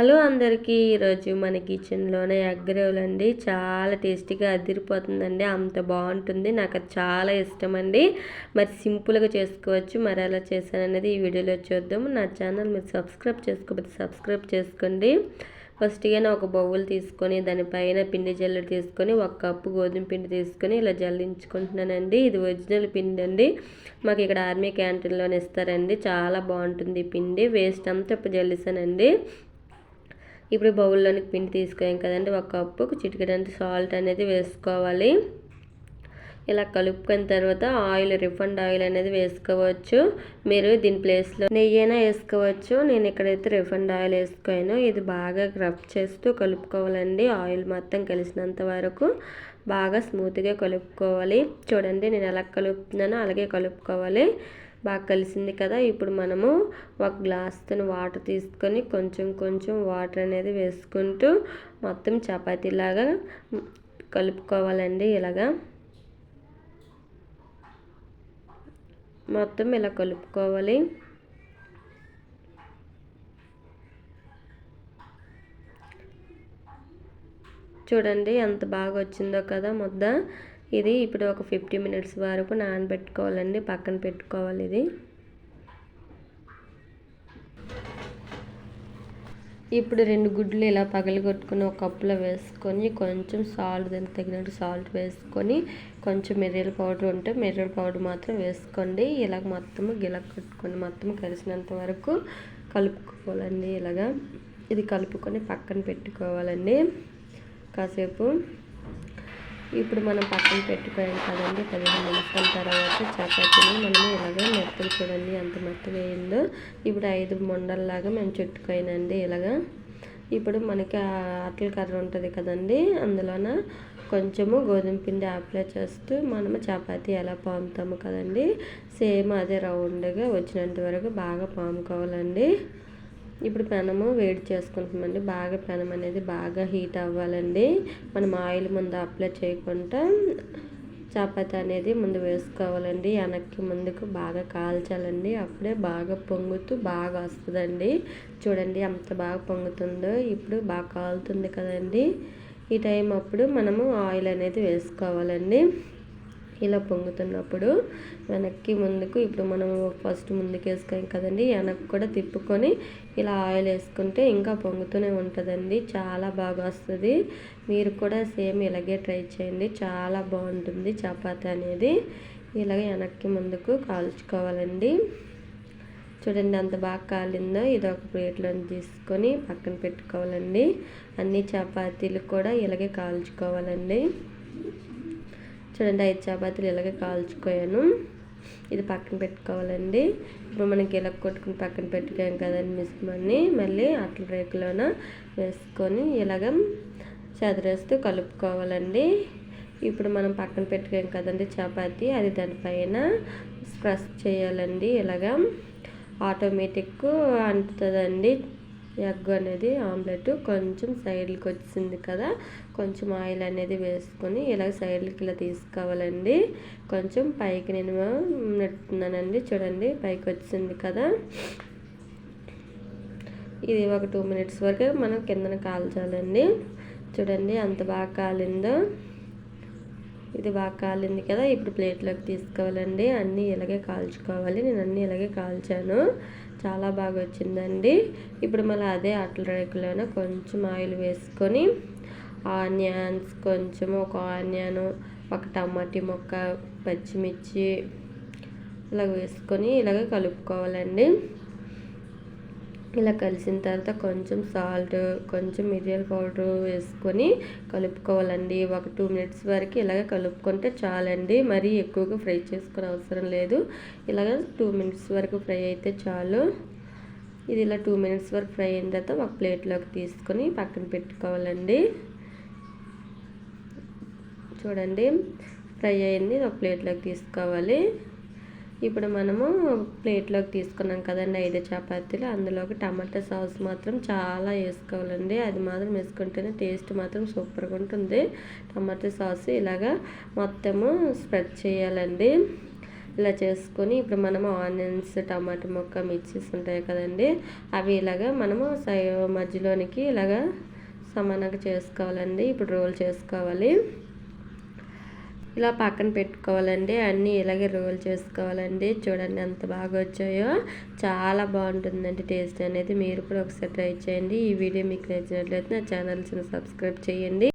Hello అందరికీ ఈరోజు మన కిచెన్లోనే ఎగ్ అండి. చాలా టేస్టీగా అదిరిపోతుందండి. అంత బాగుంటుంది. నాకు అది చాలా ఇష్టం అండి మరి సింపుల్గా చేసుకోవచ్చు. మరి ఎలా చేశాననేది ఈ వీడియోలో చూద్దాం నా ఛానల్ మీరు సబ్స్క్రైబ్ చేసుకోకపోతే సబ్స్క్రైబ్ చేసుకోండి. ఫస్ట్గా ఒక బౌల్ తీసుకొని దానిపైన పిండి జల్లెడ తీసుకొని ఒక కప్పు గోధుమ పిండి తీసుకొని ఇలా జల్లించుకుంటున్నానండి. ఇది ఒరిజినల్ పిండి అండి. మాకు ఇక్కడ ఆర్మీ క్యాంటీన్లోనే ఇస్తారండి. చాలా బాగుంటుంది పిండి. వేస్ట్ అంతా ఇప్పుడు జల్లిసానండి. ఇప్పుడు బౌల్లోనికి పిండి తీసుకోయాం కదండి. ఒక కప్పు చిటికెడంత సాల్ట్ అనేది వేసుకోవాలి. ఇలా కలుపుకున్న తర్వాత ఆయిల్ రిఫండ్ ఆయిల్ అనేది వేసుకోవచ్చు. మీరు దీని ప్లేస్లో నెయ్యి అయినా వేసుకోవచ్చు. నేను ఇక్కడైతే రిఫండ్ ఆయిల్ వేసుకోను. ఇది బాగా రబ్ చేస్తూ కలుపుకోవాలండి. ఆయిల్ మొత్తం కలిసినంత వరకు బాగా స్మూత్గా కలుపుకోవాలి. చూడండి నేను ఎలా కలుపుతున్నానో అలాగే కలుపుకోవాలి. బాగా కలిసింది కదా. ఇప్పుడు మనము ఒక గ్లాస్తో వాటర్ తీసుకొని కొంచెం కొంచెం వాటర్ అనేది వేసుకుంటూ మొత్తం చపాతీలాగా కలుపుకోవాలండి ఇలాగా. మొత్తం ఇలా కలుపుకోవాలి. చూడండి ఎంత బాగా వచ్చిందో కదా ముద్ద. ఇది ఇప్పుడు ఒక ఫిఫ్టీ మినిట్స్ వరకు నానబెట్టుకోవాలండి పక్కన పెట్టుకోవాలి ఇది. ఇప్పుడు రెండు గుడ్లు ఇలా పగలగొట్టుకుని ఒక కప్పులో వేసుకొని కొంచెం సాల్ట్ దానికి తగినట్టు సాల్ట్ వేసుకొని కొంచెం మిరియల పౌడర్ ఉంటే మిరియల పౌడర్ మాత్రం వేసుకోండి. ఇలాగ మొత్తము గిలక కట్టుకొని మొత్తం కలిసినంత వరకు కలుపుకోవాలండి ఇలాగా. ఇది కలుపుకొని పక్కన పెట్టుకోవాలండి. కాసేపు ఇప్పుడు మనం పక్కన పెట్టుకోవాలి కదండి పదిహేను నిమిషాల తర్వాత చపాతీని మనము ఇలాగే మెత్తలు చూడండి ఎంత మెత్తగా అయిందో. ఇప్పుడు ఐదు మొండల్లాగా మేము చుట్టుకోయినండి ఇలాగా. ఇప్పుడు మనకి ఆటల కర్ర ఉంటుంది కదండి అందులోన కొంచెము గోధుమ పిండి అప్లై చేస్తూ మనము చపాతీ ఎలా పాముతాము కదండి సేమ్ అదే రౌండ్గా వచ్చినంత వరకు బాగా పాముకోవాలండి. ఇప్పుడు పెనము వేడి చేసుకుంటామండి బాగా పెనం అనేది బాగా హీట్ అవ్వాలండి. మనం ఆయిల్ ముందు అప్లై చేయకుండా చపాతి అనేది ముందు వేసుకోవాలండి. వెనక్కి ముందుకు బాగా కాల్చాలండి. అప్పుడే బాగా పొంగుతూ బాగా వస్తుందండి. చూడండి ఎంత బాగా పొంగుతుందో. ఇప్పుడు బాగా కాలుతుంది కదండి. ఈ టైం అప్పుడు మనము ఆయిల్ అనేది వేసుకోవాలండి. ఇలా పొంగుతున్నప్పుడు వెనక్కి ముందుకు ఇప్పుడు మనం ఫస్ట్ ముందుకు వేసుకోం కదండి వెనక్కి కూడా తిప్పుకొని ఇలా ఆయిల్ వేసుకుంటే ఇంకా పొంగుతూనే ఉంటుందండి చాలా బాగా వస్తుంది. మీరు కూడా సేమ్ ఇలాగే ట్రై చేయండి చాలా బాగుంటుంది చపాతి అనేది. ఇలాగ వెనక్కి ముందుకు కాల్చుకోవాలండి. చూడండి అంత బాగా కాలిందో ఇది ఒక ప్లేట్లో తీసుకొని పక్కన పెట్టుకోవాలండి. అన్ని చపాతీలు కూడా ఇలాగే కాల్చుకోవాలండి. చూడండి ఐదు చపాతీలు ఇలాగే కాల్చుకోయాను. ఇది పక్కన పెట్టుకోవాలండి. ఇప్పుడు మనకి ఇలా కొట్టుకుని పక్కన పెట్టుకోం కదండి మిశ్రమాన్ని. మళ్ళీ అట్ల రేకులోన వేసుకొని ఇలాగ చదిరేస్తూ కలుపుకోవాలండి. ఇప్పుడు మనం పక్కన పెట్టుకోం కదండి చపాతి. అది దానిపైన ప్రెస్ చేయాలండి ఇలాగా. ఆటోమేటిక్ అంటుతుందండి. ఎగ్ అనేది ఆమ్లెట్ కొంచెం సైడ్కి వచ్చింది కదా కొంచెం ఆయిల్ అనేది వేసుకొని ఇలా సైడ్కి ఇలా తీసుకోవాలండి. కొంచెం పైకి నేను నెట్టున్నానండి చూడండి పైకి వచ్చింది కదా. ఇది ఒక టూ మినిట్స్ వరకు మనం కిందన కాల్చాలండి. చూడండి అంత బాగా కాలిందో. ఇది బాగా కాలింది కదా ఇప్పుడు ప్లేట్లోకి తీసుకోవాలండి. అన్నీ ఇలాగే కాల్చుకోవాలి నేను అన్నీ ఇలాగే కాల్చాను. చాలా బాగా వచ్చిందండి. ఇప్పుడు మళ్ళీ అదే అట్ల రేకులోనే కొంచెం ఆయిల్ వేసుకొని ఆనియన్స్ కొంచెం ఒక ఆనియన్ ఒక టమాటీ మొక్క పచ్చిమిర్చి ఇలాగ వేసుకొని ఇలాగ కలుపుకోవాలండి. ఇలా కలిసిన తర్వాత కొంచెం సాల్ట్ కొంచెం మిరియాల పౌడర్ వేసుకొని కలుపుకోవాలండి. ఒక టూ మినిట్స్ వరకు ఇలాగ కలుపుకుంటే చాలండి. మరీ ఎక్కువగా ఫ్రై చేసుకునే అవసరం లేదు. ఇలాగ టూ మినిట్స్ వరకు ఫ్రై అయితే చాలు. ఇది ఇలా టూ మినిట్స్ వరకు ఫ్రై అయిన తర్వాత ఒక ప్లేట్లోకి తీసుకొని పక్కన పెట్టుకోవాలండి. చూడండి ఫ్రై అయింది. ఒక ప్లేట్లోకి తీసుకోవాలి. ఇప్పుడు మనము ప్లేట్లోకి తీసుకున్నాం కదండి ఐదు చపాతీలు. అందులోకి టమాటా సాస్ మాత్రం చాలా వేసుకోవాలండి. అది మాత్రం వేసుకుంటేనే టేస్ట్ మాత్రం సూపర్గా ఉంటుంది. టమాటా సాస్ ఇలాగా మొత్తము స్ప్రెడ్ చేయాలండి. ఇలా చేసుకొని ఇప్పుడు మనము ఆనియన్స్ టమాటా మొక్క మిర్చిస్ ఉంటాయి కదండి. అవి ఇలాగా మనము సై మధ్యలోనికి ఇలాగా సమానంగా చేసుకోవాలండి. ఇప్పుడు రోల్ చేసుకోవాలి. ఇలా పక్కన పెట్టుకోవాలండి. అన్నీ ఇలాగే రోల్ చేసుకోవాలండి. చూడండి ఎంత బాగా వచ్చాయో. చాలా బాగుంటుందండి టేస్ట్ అనేది. మీరు కూడా ఒకసారి ట్రై చేయండి. ఈ వీడియో మీకు నచ్చినట్లయితే నా ఛానల్స్ని సబ్స్క్రైబ్ చేయండి.